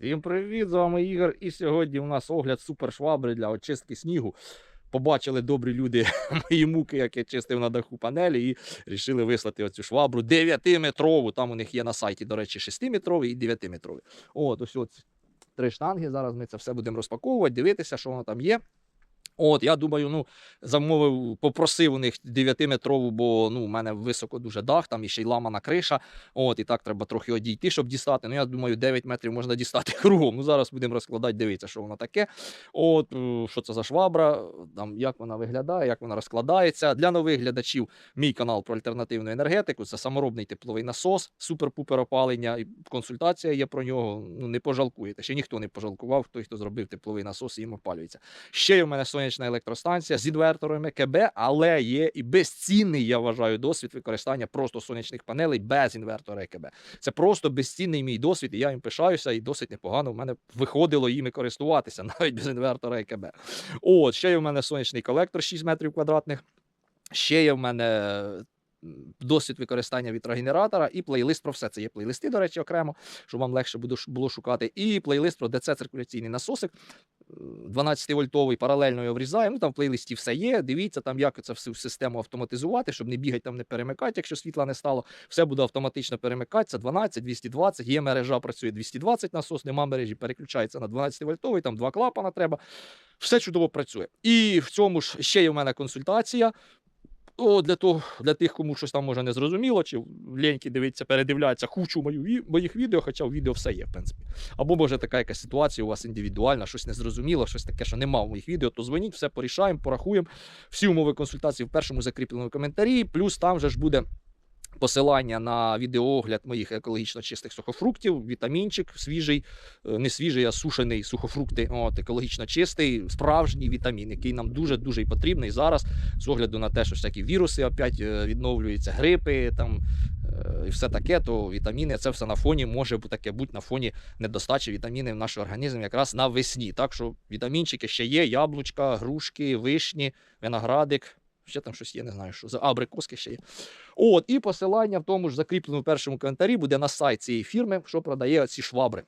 Всім привіт, з вами Ігор. І сьогодні у нас огляд супершвабри для очистки снігу. Побачили добрі люди мої муки, як я чистив на даху панелі, і рішили вислати оцю швабру 9-метрову. Там у них є на сайті, до речі, 6-метровий і 9-метровий. От, ось ось три штанги. Зараз ми це все будемо розпаковувати, дивитися, що воно там є. От, я думаю, ну, замовив, попросив у них 9-метрову, бо ну, у мене високо дуже дах, там і ще й ламана криша. От, і так треба трохи одійти, щоб дістати. Ну, я думаю, 9 метрів можна дістати кругом. Ну, зараз будемо розкладати, дивитися, що воно таке. От, е, що це за швабра, там, як вона виглядає, як вона розкладається. Для нових глядачів мій канал про альтернативну енергетику. Це саморобний тепловий насос, супер-пупер опалення. Консультація є про нього. Ну, не пожалкуєте. Ще ніхто не пожалкував, той, хто зробив тепловий насос і їм опалюється. Ще в мене сонячна електростанція з інверторами КБ, але є і безцінний, я вважаю, досвід використання просто сонячних панелей без інвертора ЕКБ. Це просто безцінний мій досвід, і я їм пишаюся, і досить непогано в мене виходило їми користуватися, навіть без інвертора ЕКБ. От, ще є в мене сонячний колектор 6 метрів квадратних. Ще є в мене досвід використання вітрогенератора і плейлист про все. Це є плейлисти, до речі, окремо, щоб вам легше було шукати. І плейлист про ДЦ-циркуляційний насосик. 12-вольтовий паралельно його врізаємо. Ну там в плейлисті все є. Дивіться, там як це всю систему автоматизувати, щоб не бігати там, не перемикати, якщо світла не стало. Все буде автоматично перемикатися. 12, 220. Є мережа, працює 220 насос, нема мережі, переключається на 12-вольтовий, там два клапана треба. Все чудово працює. І в цьому ж ще є в мене консультація. О, для того, для тих, кому щось там може не зрозуміло, чи ліньки дивиться, передивляється кучу мою, моїх відео, хоча в відео все є, в принципі. Або може така якась ситуація у вас індивідуальна, щось незрозуміло, щось таке, що нема в моїх відео, то дзвоніть, все порішаємо, порахуємо. Всі умови консультації в першому закріпленому коментарі. Плюс там же ж буде. Посилання на відеоогляд моїх екологічно чистих сухофруктів, вітамінчик свіжий, е, не свіжий, а сушений сухофрукти. От, екологічно чистий, справжній вітамін, який нам дуже дуже потрібний зараз, з огляду на те, що всякі віруси опять е, відновлюються, грипи там е, і все таке, то вітаміни це все на фоні може таке бути на фоні недостачі вітамінів в наш організм якраз навесні. Так що вітамінчики ще є: яблучка, грушки, вишні, виноградик. Ще там щось є, не знаю, що за абрикоски ще є. От, і посилання в тому ж закріпленому першому коментарі буде на сайт цієї фірми, що продає ці швабри.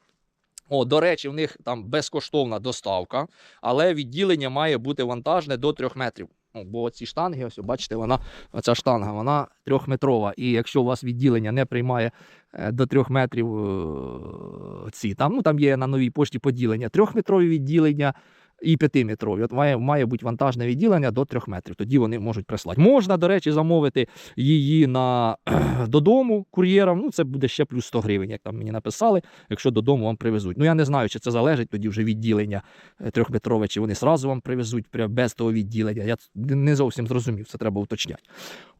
О, до речі, в них там безкоштовна доставка, але відділення має бути вантажне до 3 метрів. Ну, бо ці штанги, ось бачите, вона оця штанга, вона трьохметрова. І якщо у вас відділення не приймає е, до 3 метрів е, ці, там, ну, там є на новій пошті поділення, трьохметрові відділення і п'ятиметрові. От має, має бути вантажне відділення до 3 метрів. Тоді вони можуть прислати. Можна, до речі, замовити її на додому кур'єром. Ну, це буде ще плюс 100 гривень, як там мені написали, якщо додому вам привезуть. Ну я не знаю, чи це залежить тоді вже відділення е, трьохметрове, чи вони зразу вам привезуть прям без того відділення. Я не зовсім зрозумів, це треба уточняти.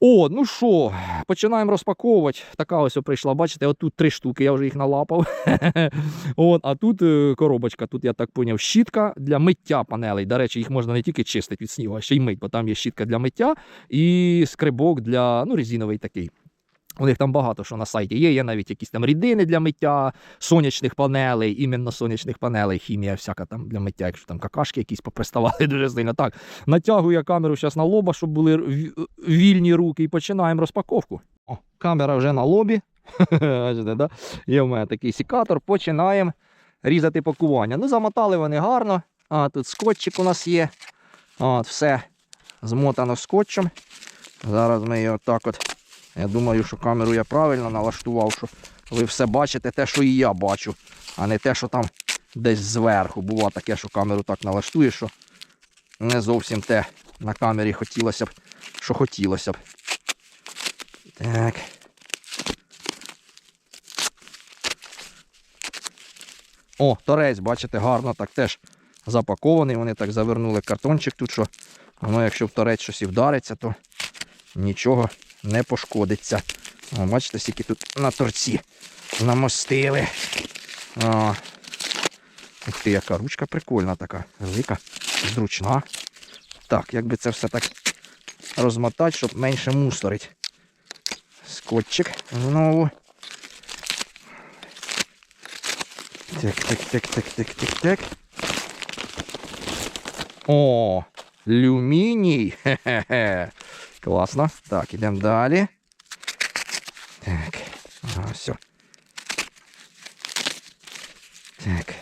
О, ну що, починаємо розпаковувати. Така ось прийшла. Бачите, отут три штуки, я вже їх налапав. От, а тут е, коробочка, тут я так поняв, щітка для миття панелей. До речі, їх можна не тільки чистити від снігу, а ще й мить, бо там є щітка для миття і скрибок для ну, резиновий такий. У них там багато що на сайті є. Є навіть якісь там рідини для миття, сонячних панелей, іменно сонячних панелей, хімія всяка там для миття, якщо там какашки якісь поприставали дуже сильно. Так, натягую я камеру зараз на лоба, щоб були вільні руки, і починаємо розпаковку. О, камера вже на лобі. Є в мене такий сікатор. Починаємо різати пакування. Ну, замотали вони гарно. А, тут скотчик у нас є. От, все змотано скотчем. Зараз ми його так от. Я думаю, що камеру я правильно налаштував, що ви все бачите те, що і я бачу, а не те, що там десь зверху. Бува таке, що камеру так налаштуєш, що не зовсім те на камері хотілося б, що хотілося б. Так. О, торець, бачите, гарно так теж запакований. Вони так завернули картончик тут, що воно, якщо в торець щось і вдариться, то нічого не пошкодиться. О, бачите, скільки тут на торці намостили. О. Ух ти, яка ручка прикольна така, велика, зручна. Так, як би це все так розмотати, щоб менше мусорить. Скотчик знову. Так, так, так, так, так, так, так. О, люміній. Хе-хе-хе. Класно. Так, ідемо далі. Так, ага, все. Так.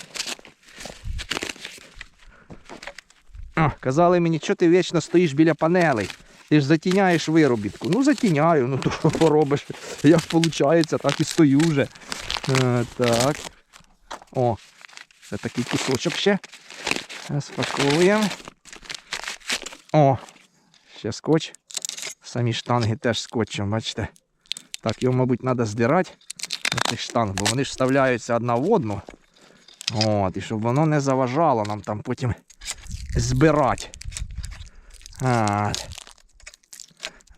О, Казали мені, що ти вічно стоїш біля панелей. Ти ж затіняєш виробітку. Ну затіняю, ну то що поробиш. Як виходить, так і стою вже. А, так. О, це такий кусочок ще. Розпаковуємо. О, ще скотч. Самі штанги теж скотчем, бачите. Так, його, мабуть, треба здирати. Цих штанг, бо вони ж вставляються одна в одну. От, і щоб воно не заважало нам там потім збирати. От.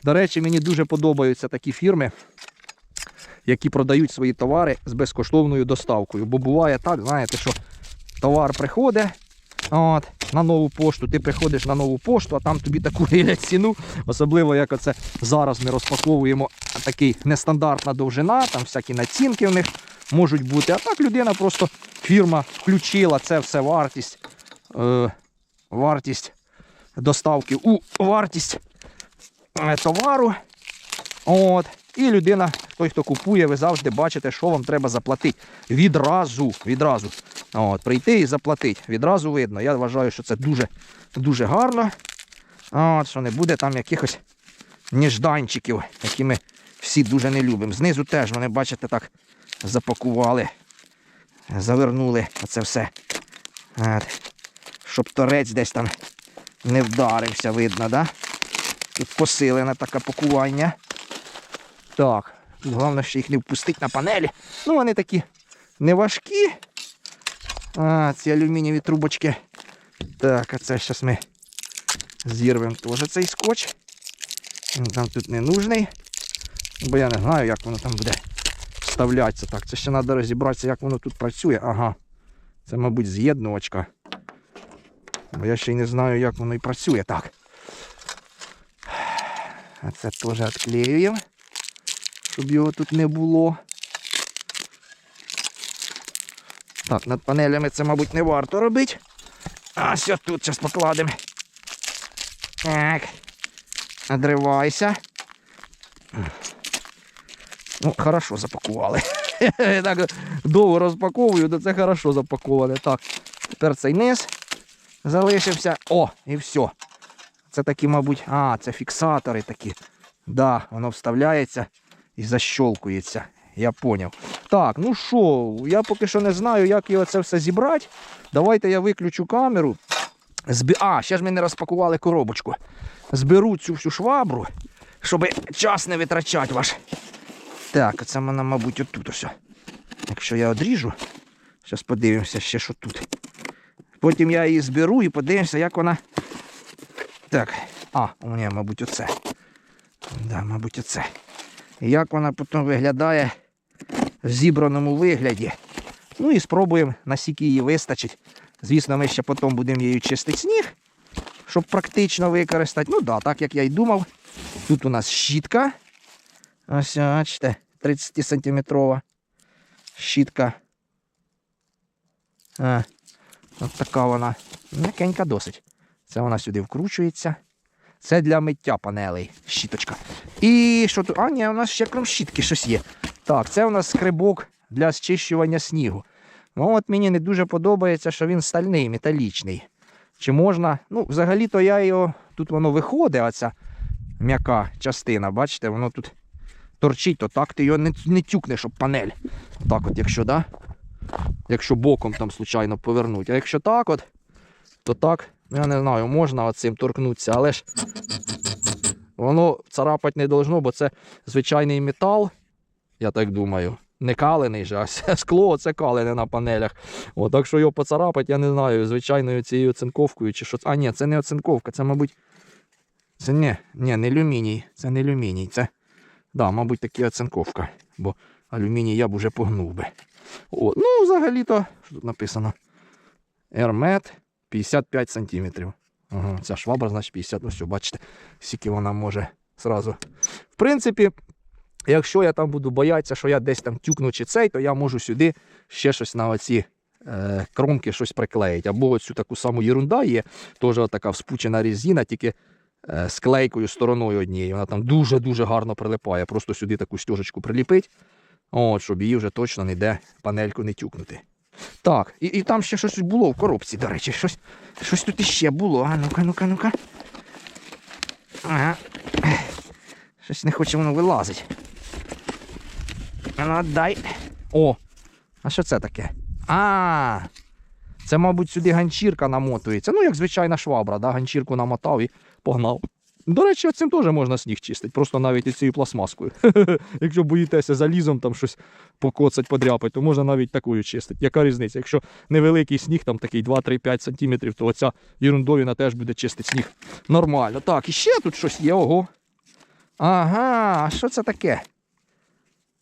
До речі, мені дуже подобаються такі фірми, які продають свої товари з безкоштовною доставкою. Бо буває так, знаєте, що товар приходить от, на нову пошту, ти приходиш на нову пошту, а там тобі таку рілять ціну. Особливо, як оце зараз ми розпаковуємо такий нестандартна довжина, там всякі націнки в них можуть бути. А так людина просто фірма включила це все вартість. Е, вартість доставки у вартість е, товару. От. І людина, той, хто купує, ви завжди бачите, що вам треба заплатити. Відразу. відразу. От, Прийти і заплатити. Відразу видно. Я вважаю, що це дуже, дуже гарно. От, Що не буде там якихось нежданчиків, які ми всі дуже не любимо. Знизу теж, вони, бачите, так запакували, завернули оце все. От. Щоб торець десь там не вдарився, видно, да? Тут посилене таке пакування. Так, головне, що їх не впустити на панелі. Ну, вони такі не важкі. А, ці алюмінієві трубочки. Так, а це зараз ми зірвемо теж цей скотч. Там тут не нужний. Бо я не знаю, як воно там буде вставлятися. Так, це ще треба розібратися, як воно тут працює. Ага. Це, мабуть, з'єднувачка. Бо я ще й не знаю, як воно і працює. Так. А це теж відклеюємо, щоб його тут не було. Так, над панелями це, мабуть, не варто робити. А все тут зараз покладемо. Так. Надривайся. Ну, хорошо запакували. так довго розпаковую, то це хорошо запаковане. Так, тепер цей низ залишився. О, і все. Це такі, мабуть, а, це фіксатори такі. Да, воно вставляється і защолкується. Я поняв. Так, ну що, я поки що не знаю, як його це все зібрати. Давайте я виключу камеру. Збі... А, ще ж ми не розпакували коробочку. Зберу цю всю швабру, щоб час не витрачати ваш. Так, це вона, мабуть, отут ось. Якщо я одріжу, зараз подивимося ще, що тут. Потім я її зберу і подивимося, як вона. Так. А, у мене, мабуть, оце. Да, мабуть, оце. Як вона потім виглядає в зібраному вигляді. Ну і спробуємо, наскільки її вистачить. Звісно, ми ще потім будемо її чистити сніг, щоб практично використати. Ну да, так як я й думав. Тут у нас щітка. Ось, бачите, 30 сантиметрова щітка. А, от така вона. М'якенька досить. Це вона сюди вкручується. Це для миття панелей, щіточка. І що тут? А, ні, у нас ще крім щітки щось є. Так, це у нас скрибок для зчищування снігу. Ну от мені не дуже подобається, що він стальний, металічний. Чи можна? Ну, взагалі-то я його. Тут воно виходить, оця м'яка частина, бачите, воно тут торчить, то так ти його не, не тюкнеш об панель. Так от, якщо, да? Якщо боком там случайно повернуть. А якщо так от, то так, я не знаю, можна оцим торкнутися, але ж воно царапати не должно, бо це звичайний метал, я так думаю. Не калений же, а скло це калене на панелях. О, так що його поцарапати, я не знаю, звичайною цією оцинковкою чи що. А, ні, це не оцинковка, це, мабуть. Це не, ні, не алюміній. Це не алюміній. Це, да, мабуть, таки оцинковка. Бо алюміній я б уже погнув би. О, ну, взагалі-то, що тут написано? Ермет 55 сантиметрів. Ага, ця швабра, значить 50, ну все, бачите, скільки вона може зразу. В принципі, якщо я там буду боятися, що я десь там тюкну чи цей, то я можу сюди ще щось на оці е, кромки щось приклеїти. Або оцю таку саму єрунда є, теж така вспучена резина, тільки е, з стороною однією. Вона там дуже-дуже гарно прилипає. Просто сюди таку стежечку приліпить, от, щоб її вже точно ніде панельку не тюкнути. Так, і, і там ще щось було в коробці, до речі, щось, щось тут іще було. А ну-ка, ну-ка, ну-ка. Ага. Щось не хоче воно вилазить. Ну, дай. О! А що це таке? А, це, мабуть, сюди ганчірка намотується. Ну, як звичайна швабра, да? ганчірку намотав і погнав. До речі, цим теж можна сніг чистити, просто навіть і цією пластмаскою. Якщо боїтеся залізом там щось покоцать, подряпати, то можна навіть такою чистити. Яка різниця? Якщо невеликий сніг, там такий 2-3-5 сантиметрів, то оця ерундовіна теж буде чистити сніг. Нормально. Так, і ще тут щось є, ого. Ага, а що це таке?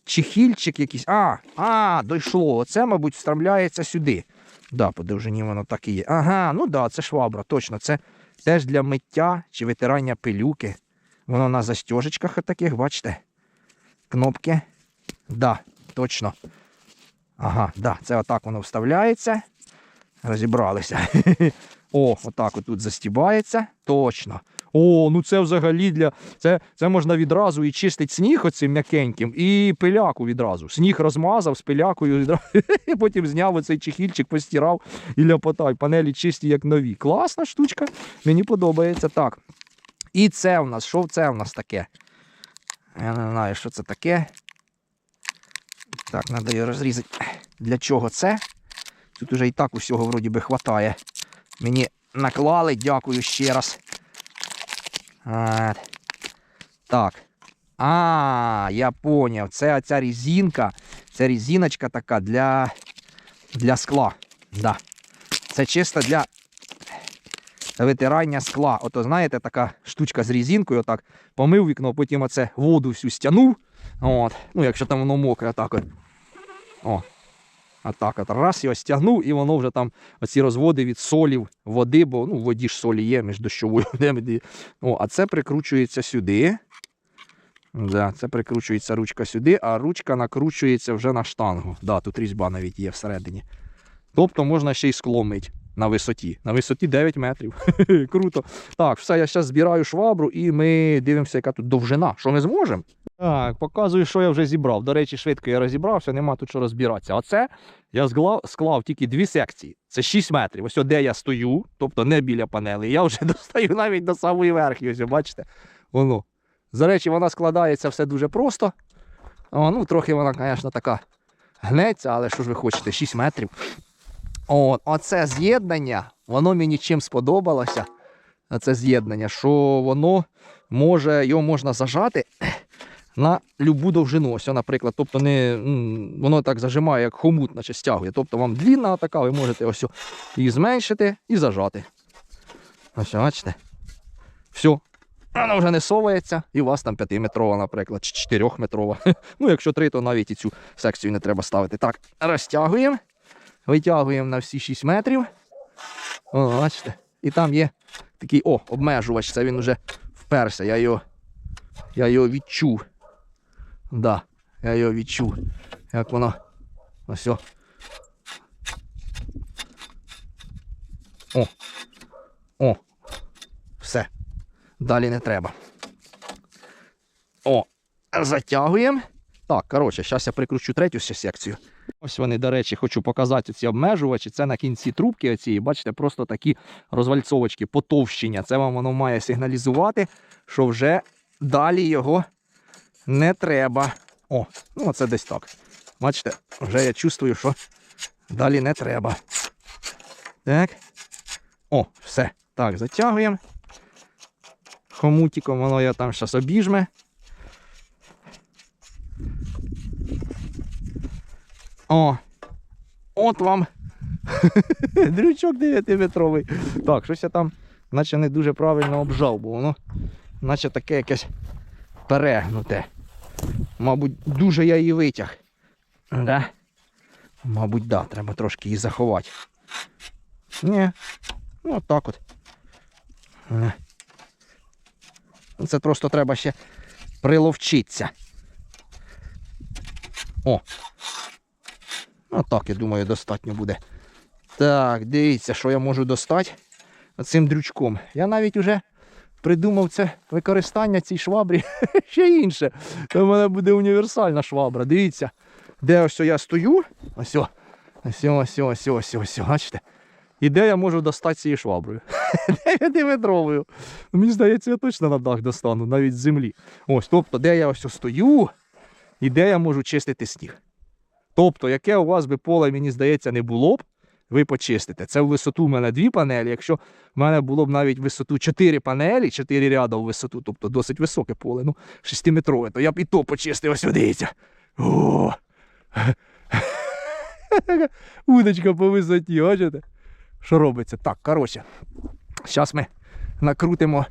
Чехільчик якийсь. А, а, дійшло. Оце, мабуть, встромляється сюди. Да, по довжині воно так і є. Ага, ну да, це швабра, точно. Це теж для миття чи витирання пилюки. Воно на застежечках таких, бачите? Кнопки. Да, точно. Ага, да, це отак воно вставляється. Розібралися. О, отак отут застібається. Точно. О, ну це взагалі для. Це, це можна відразу і чистить сніг оцим м'якеньким, і пиляку відразу. Сніг розмазав з пилякою відразу. Потім зняв оцей чехільчик, постирав і ляпотай. Панелі чисті, як нові. Класна штучка. Мені подобається. Так. І це в нас, що це в нас таке? Я не знаю, що це таке. Так, треба його розрізати. Для чого це? Тут уже і так усього вроді би хватає. Мені наклали, дякую ще раз. От. Так. А, я поняв. Це оця резинка. Це резиночка така для, для скла. Да. Це чисто для витирання скла. Ото, знаєте, така штучка з резинкою, отак помив вікно, потім оце воду всю стягнув. От. Ну, якщо там воно мокре, так. О. А так от раз його стягнув, і воно вже там оці розводи від солів, води, бо ну, в воді ж солі є між дощовою. О, а це прикручується сюди. Да, це прикручується ручка сюди, а ручка накручується вже на штангу. Да, тут різьба навіть є всередині. Тобто можна ще й скло мить на висоті. На висоті 9 метрів. Круто. Так, все, я зараз збираю швабру і ми дивимося, яка тут довжина. Що ми зможемо? Так, показую, що я вже зібрав. До речі, швидко я розібрався, нема тут що розбиратися. Оце я склав, склав тільки дві секції. Це 6 метрів. Ось де я стою, тобто не біля панели. Я вже достаю навіть до самої верхньої. Ось, бачите? Воно. До речі, вона складається все дуже просто. О, ну, трохи вона, звісно, така гнеться, але що ж ви хочете, 6 метрів. От, оце з'єднання, воно мені чим сподобалося. Це з'єднання, що воно може, його можна зажати на любу довжину. Ось, наприклад, тобто не, воно так зажимає, як хомут, наче стягує. Тобто вам длінна така, ви можете ось її зменшити і зажати. Ось, бачите? Все. Вона вже не совається, і у вас там 5-метрова, наприклад, чи 4-метрова. Ну, якщо 3, то навіть і цю секцію не треба ставити. Так, розтягуємо. Витягуємо на всі 6 метрів. О, бачите? І там є такий о, обмежувач. Це він вже вперся. Я його, я його відчув. Да, я його відчув. Як воно. Ось. О. О. О. Все. Далі не треба. О, затягуємо. Так, коротше, зараз я прикручу третю секцію. Ось вони, до речі, хочу показати ці обмежувачі. Це на кінці трубки оцієї, бачите, просто такі розвальцовочки, потовщення. Це вам воно має сигналізувати, що вже далі його не треба. О, ну це десь так. Бачите, вже я чувствую, що далі не треба. Так. О, все. Так, затягуємо. Хомутиком воно я там зараз обіжме. О, от вам дрючок 9-метровий. Так, щось я там, наче не дуже правильно обжав, бо воно, наче таке якесь перегнуте. Мабуть, дуже я її витяг. Да? Мабуть, да, треба трошки її заховати. Ні, ну так от. Це просто треба ще приловчитися. О, Ну так, я думаю, достатньо буде. Так, дивіться, що я можу достати цим дрючком. Я навіть вже придумав це використання цій швабрі ще інше. В мене буде універсальна швабра. Дивіться, де ось я стою. Ось. Ось, ось, ось, ось, ось, бачите? І де я можу достати цією шваброю? 9-метровою. Ну, Мені здається, я точно на дах достану, навіть з землі. Ось, тобто, де я ось стою, і де я можу чистити сніг. Тобто, яке у вас би поле, мені здається, не було б, ви почистите. Це в висоту в мене дві панелі. Якщо в мене було б навіть висоту 4 панелі, 4 ряда в висоту, тобто досить високе поле, ну 6-метрове, то я б і то почистив, ось дивіться. О! Удочка по висоті, бачите? Що робиться? Так, коротше. Зараз ми накрутимо,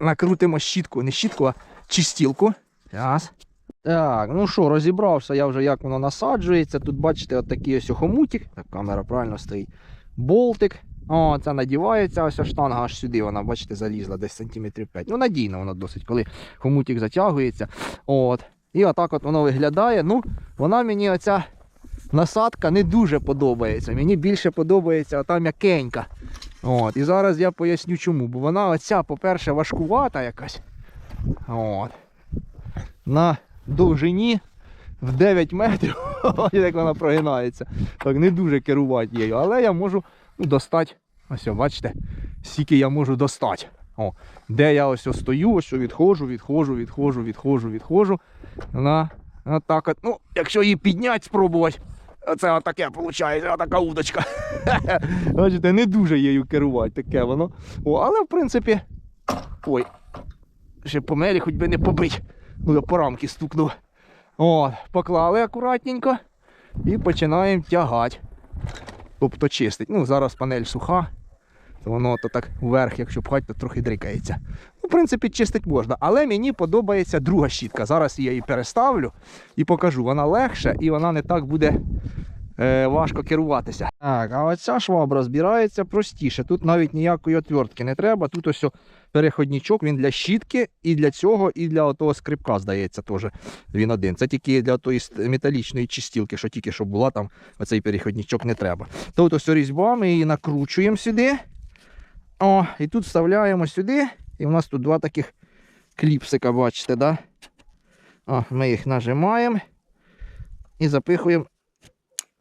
накрутимо щітку, не щітку, а чистілку. Зараз. Так, ну що, розібрався я вже, як воно насаджується. Тут бачите, от такий ось хомутик. Так, камера правильно стоїть. Болтик. О, це надівається, ось штанга аж сюди, вона, бачите, залізла десь сантиметрів 5. Ну, надійно воно досить, коли хомутик затягується. От. І отак от воно виглядає. Ну, вона мені оця насадка не дуже подобається. Мені більше подобається ота м'якенька. От. І зараз я поясню чому. Бо вона оця, по-перше, важкувата якась. От. На довжині в 9 метрів. Ось як вона прогинається. Так не дуже керувати її. Але я можу ну, достати. Ось, бачите, скільки я можу достати. О, де я ось о стою, ось відходжу, відходжу, відходжу, відходжу, відходжу. Вона отак от. Ну, якщо її підняти, спробувати. Оце отаке виходить, отака удочка. Бачите, не дуже її керувати, таке воно. О, але в принципі. Ой. Ще по мері хоч би не побить. Ну, я по рамки стукнув. О, поклали акуратненько і починаємо тягати. Тобто чистить. Ну, зараз панель суха, то воно то так вверх, якщо пхати, то трохи дрикається. Ну, в принципі, чистить можна. Але мені подобається друга щітка. Зараз я її переставлю і покажу. Вона легша і вона не так буде е, важко керуватися. Так, а оця швабра збирається простіше. Тут навіть ніякої отвертки не треба. Тут ось о переходничок, він для щітки і для цього, і для того скрипка, здається, теж він один. Це тільки для тої металічної чистілки, що тільки що була, там оцей переходничок не треба. Тут ось різьба, ми її накручуємо сюди. О, і тут вставляємо сюди. І в нас тут два таких кліпсика, бачите, да? О, ми їх нажимаємо і запихуємо.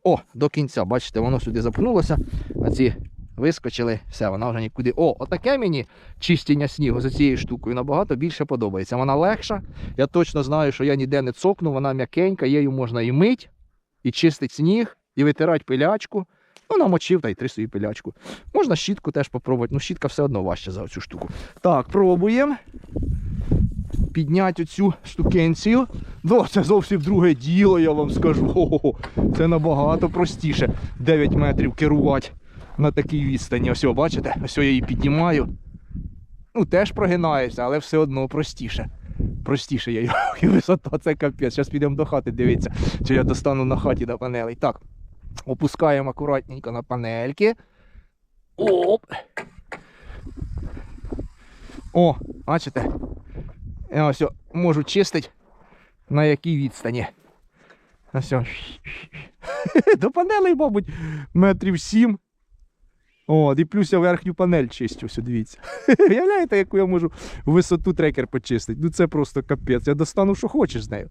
О, до кінця, бачите, воно сюди запхнулося, а ці вискочили, все, вона вже нікуди. О, отаке мені чистіння снігу за цією штукою набагато більше подобається. Вона легша. Я точно знаю, що я ніде не цокну, вона м'якенька, її можна і мить, і чистить сніг, і витирати пилячку. Ну, намочив та й три свою пилячку. Можна щітку теж попробувати, ну щітка все одно важча за цю штуку. Так, пробуємо. Підняти оцю штукенцію. Ну, це зовсім друге діло, я вам скажу. Це набагато простіше 9 метрів керувати на такій відстані. Ось, бачите, ось я її піднімаю. Ну, теж прогинається, але все одно простіше. Простіше я його. Висота це капець. Зараз підемо до хати дивитися, чи я достану на хаті до панелей. Так, опускаємо акуратненько на панельки. Оп. О, бачите? Я ось можу чистити на якій відстані. Ось. До панелей, мабуть, метрів сім. О, і плюс я верхню панель чистю, ось, дивіться. Уявляєте, яку я можу висоту трекер почистити? Ну це просто капець. Я достану, що хочеш з нею.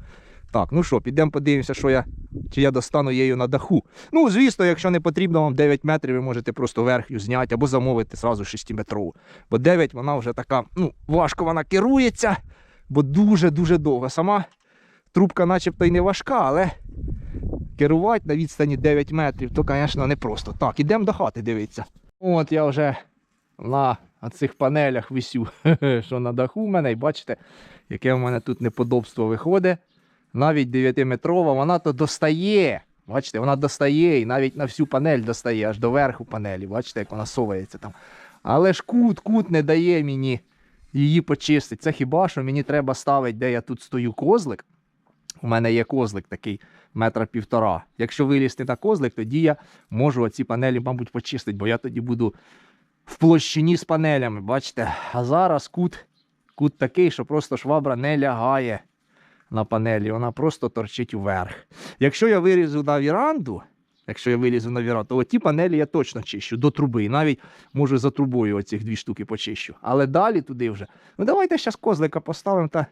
Так, ну що, підемо подивимося, що я, чи я достану її на даху. Ну, звісно, якщо не потрібно вам 9 метрів, ви можете просто верхню зняти або замовити зразу 6-метрову. Бо 9 вона вже така, ну, важко вона керується, бо дуже-дуже довга. Сама трубка начебто й не важка, але керувати на відстані 9 метрів, то, звісно, не просто. Так, ідемо до хати дивитися. От я вже на цих панелях висю, що на даху в мене, і бачите, яке в мене тут неподобство виходить. Навіть 9-метрова, вона то достає. Бачите, вона достає і навіть на всю панель достає, аж до верху панелі. Бачите, як вона совається там. Але ж кут, кут не дає мені її почистити. Це хіба що мені треба ставити, де я тут стою козлик. У мене є козлик такий метра півтора. Якщо вилізти на козлик, тоді я можу оці панелі, мабуть, почистити, бо я тоді буду в площині з панелями, бачите. А зараз кут, кут такий, що просто швабра не лягає на панелі, вона просто торчить вверх. Якщо я вирізу на віранду, якщо я вилізу на віранду, то ті панелі я точно чищу до труби. І навіть можу за трубою оці дві штуки почищу. Але далі туди вже. Ну давайте зараз козлика поставимо та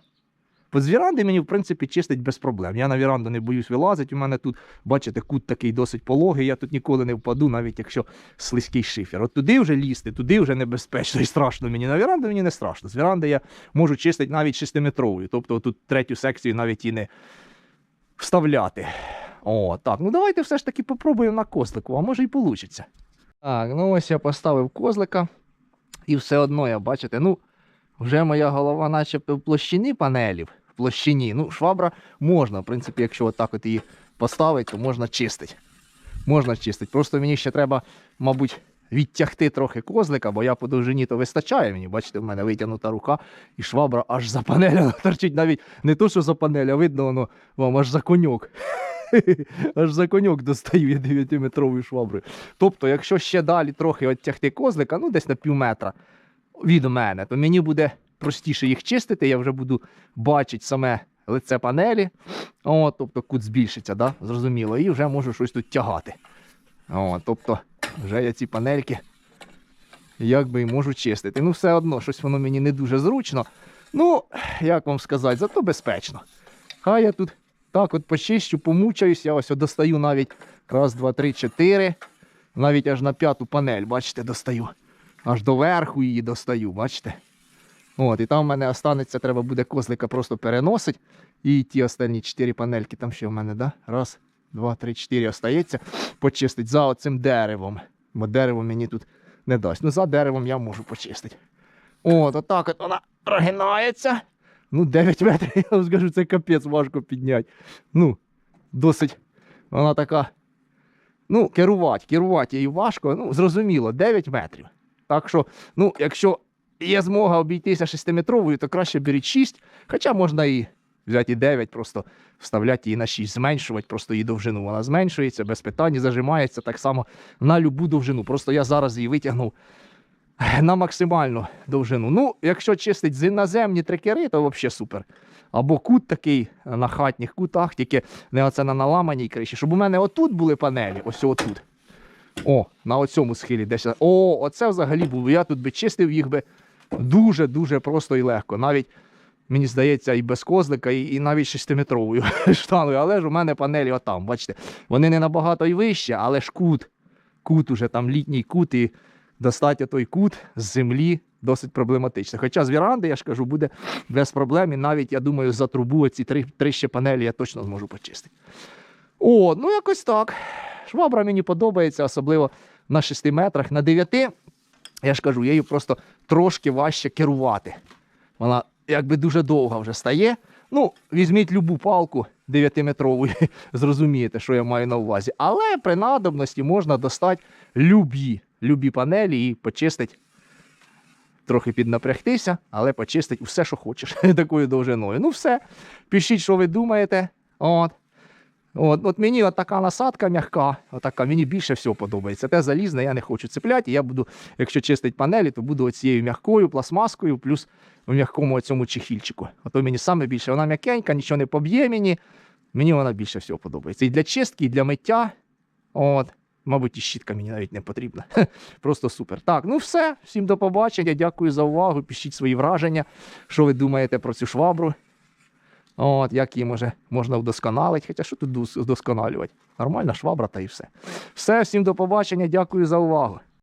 з віранди мені, в принципі, чистить без проблем. Я на віранду не боюсь вилазити. У мене тут, бачите, кут такий досить пологий. Я тут ніколи не впаду, навіть якщо слизький шифер. От туди вже лізти, туди вже небезпечно і страшно мені. На віранду мені не страшно. З віранди я можу чистити навіть 6-метровою. Тобто тут третю секцію навіть і не вставляти. О, так. Ну давайте все ж таки попробуємо на козлику, а може і вийде. Так, ну ось я поставив козлика. І все одно я, бачите, ну, вже моя голова начебто в площині панелів. В площині. Ну, швабра можна, в принципі, якщо отак от її поставити, то можна чистити. Можна чистити. Просто мені ще треба, мабуть, відтягти трохи козлика, бо я по довжині то вистачає мені. Бачите, в мене витягнута рука, і швабра аж за панеля торчить. Навіть не то, що за панель, а видно воно вам аж за коньок. Аж за коньок достаю я 9-метровою шваброю. Тобто, якщо ще далі трохи оттягти козлика, ну десь на пів метра від мене, то мені буде простіше їх чистити. Я вже буду бачити саме лице панелі. О, тобто кут збільшиться, да? зрозуміло, і вже можу щось тут тягати. О, тобто, вже я ці панельки якби і можу чистити. Ну, все одно, щось воно мені не дуже зручно. Ну, як вам сказати, зато безпечно. Хай я тут так от почищу, помучаюсь, я ось достаю навіть раз, два, три, чотири. Навіть аж на п'яту панель, бачите, достаю. Аж до верху її достаю, бачите? От, і там в мене останеться, треба буде козлика просто переносити. І ті останні чотири панельки, там ще в мене, да? Раз, два, три, чотири остається. Почистить за оцим деревом. Бо дерево мені тут не дасть. Ну, за деревом я можу почистити. От, отак от вона прогинається. Ну, 9 метрів, я вам скажу, це капець важко підняти. Ну, досить вона така. Ну, керувати, керувати її важко, ну, зрозуміло, 9 метрів. Так що, ну, якщо є змога обійтися 6-метровою, то краще беріть 6. Хоча можна і взяти і 9, просто вставляти її на 6, зменшувати просто її довжину. Вона зменшується, без питань, зажимається так само на любу довжину. Просто я зараз її витягнув на максимальну довжину. Ну, якщо чистить з іноземні трекери, то взагалі супер. Або кут такий на хатніх кутах, тільки не оце на наламаній криші. Щоб у мене отут були панелі, ось отут. О, на оцьому схилі десь. О, оце взагалі було. Я тут би чистив їх би дуже-дуже просто і легко. Навіть, мені здається, і без козлика, і, і навіть 6-метровою штангою. Але ж у мене панелі отам, бачите, вони не набагато і вище, але ж кут. Кут уже там літній кут, і достати той кут з землі досить проблематично. Хоча з віранди, я ж кажу, буде без проблем. І навіть, я думаю, за трубу ці три, три ще панелі я точно зможу почистити. О, ну якось так. Швабра мені подобається, особливо на 6 метрах. На 9, я ж кажу, її просто трошки важче керувати. Вона якби дуже довга вже стає. Ну, візьміть любу палку 9-метрову, зрозумієте, що я маю на увазі. Але при надобності можна достати любі, любі панелі і почистити. Трохи піднапрягтися, але почистить усе, що хочеш, такою довжиною. Ну, все. Пишіть, що ви думаєте. От. От, от мені така насадка м'яка, отака, мені більше всього подобається. Те залізне я не хочу цепляти. Я буду, якщо чистить панелі, то буду оцією м'якою пластмаскою, плюс в м'якому цьому чехільчику. Ото мені саме більше. Вона м'якенька, нічого не поб'є мені. Мені вона більше всього подобається. І для чистки, і для миття. От. Мабуть, і щітка мені навіть не потрібна. Просто супер. Так, ну все. Всім до побачення. Дякую за увагу. Пишіть свої враження, що ви думаєте про цю швабру. От, як її може, можна вдосконалити. Хоча що тут вдос- вдосконалювати? Нормальна швабра та і все. Все, всім до побачення. Дякую за увагу.